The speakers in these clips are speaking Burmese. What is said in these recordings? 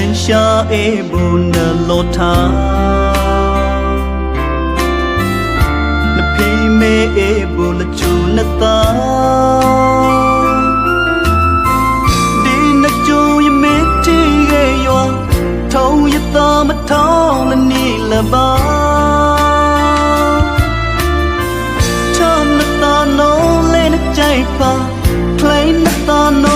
န်ရှာအေးဘူးနလောထားနဖေးမေအေးဘူးလချူနတာဒီနကြုံရမေတီရဲ့ယောထုံရတာမထောင်းလနီလပါချမ်းမတာနိုးလေးနဲ့ကြိုက်ပါ plain မတာနိုး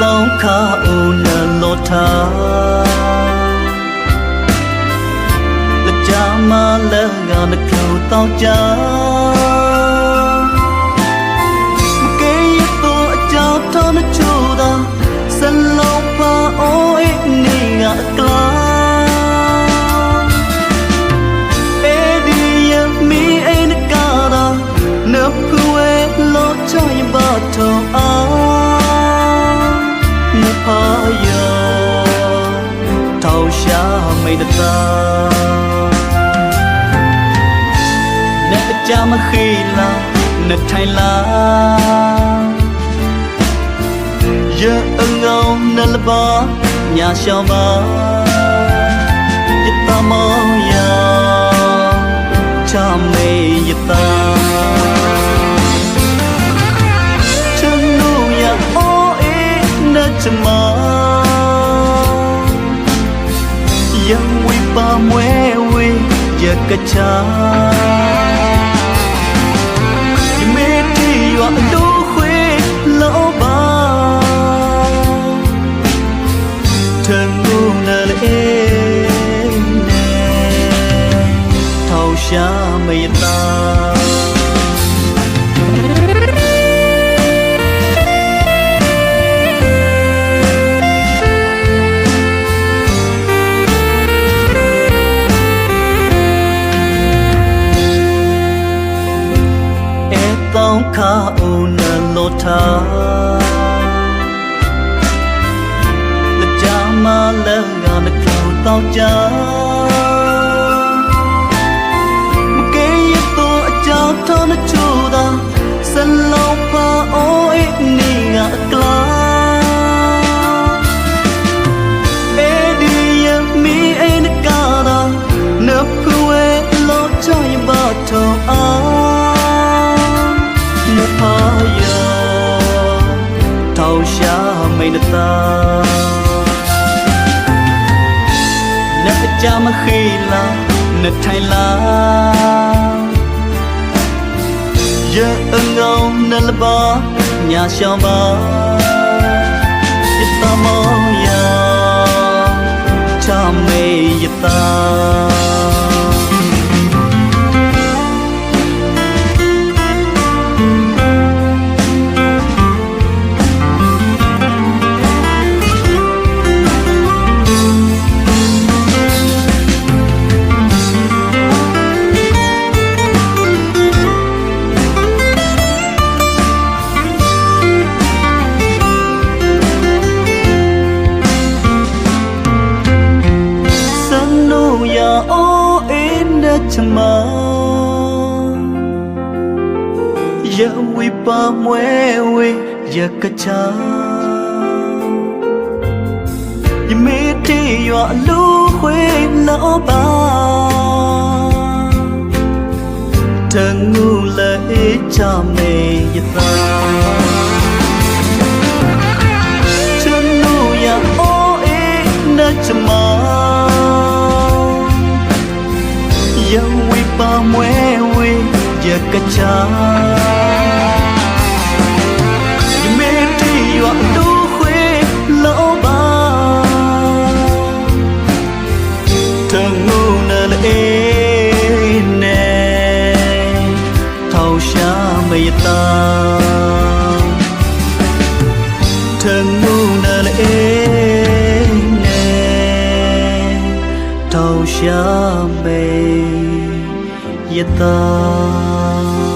အဲတောင်းခါဦးနလောထားလက်ကြမလဲငါနှကူတောင်းကြမကဲရတော့အကြောင်းထောင်းချိုးတာစလုံးပါအိုးအိနေငါအကလာအေဒီယ ကြမခေလာနဲ့ထိုင်လာရအငောင်းနဲ့လပါညာရှောင်းပါယတမောင်ယာချမေယတာချင်လို့ရအိုးအေးနဲ့ချမယံဝိပါမွဲဝေရကချာ တောင်းခါဦးနလောထားလက် မိန်တာနဲ့အကြမခေလာနဲ့ထိုင်လာရအငောင်းနဲ့လပါညာရှောင်းပါယတမောင်ယာချမေယတာ ချမယဝိပါမွဲဝေယကချာယမေတီရွာလူခွေလောပါတငူလေချမေယတာချနုယာအိုအင်းတဲ့ချမ ပါမွဲဝေရကချာယမေတီရွာလူခွေလောပါတငုံနလေနေထောက်ရှာမေတ္တာတငုံနလေနေထောက်ရှာမေ ယတာ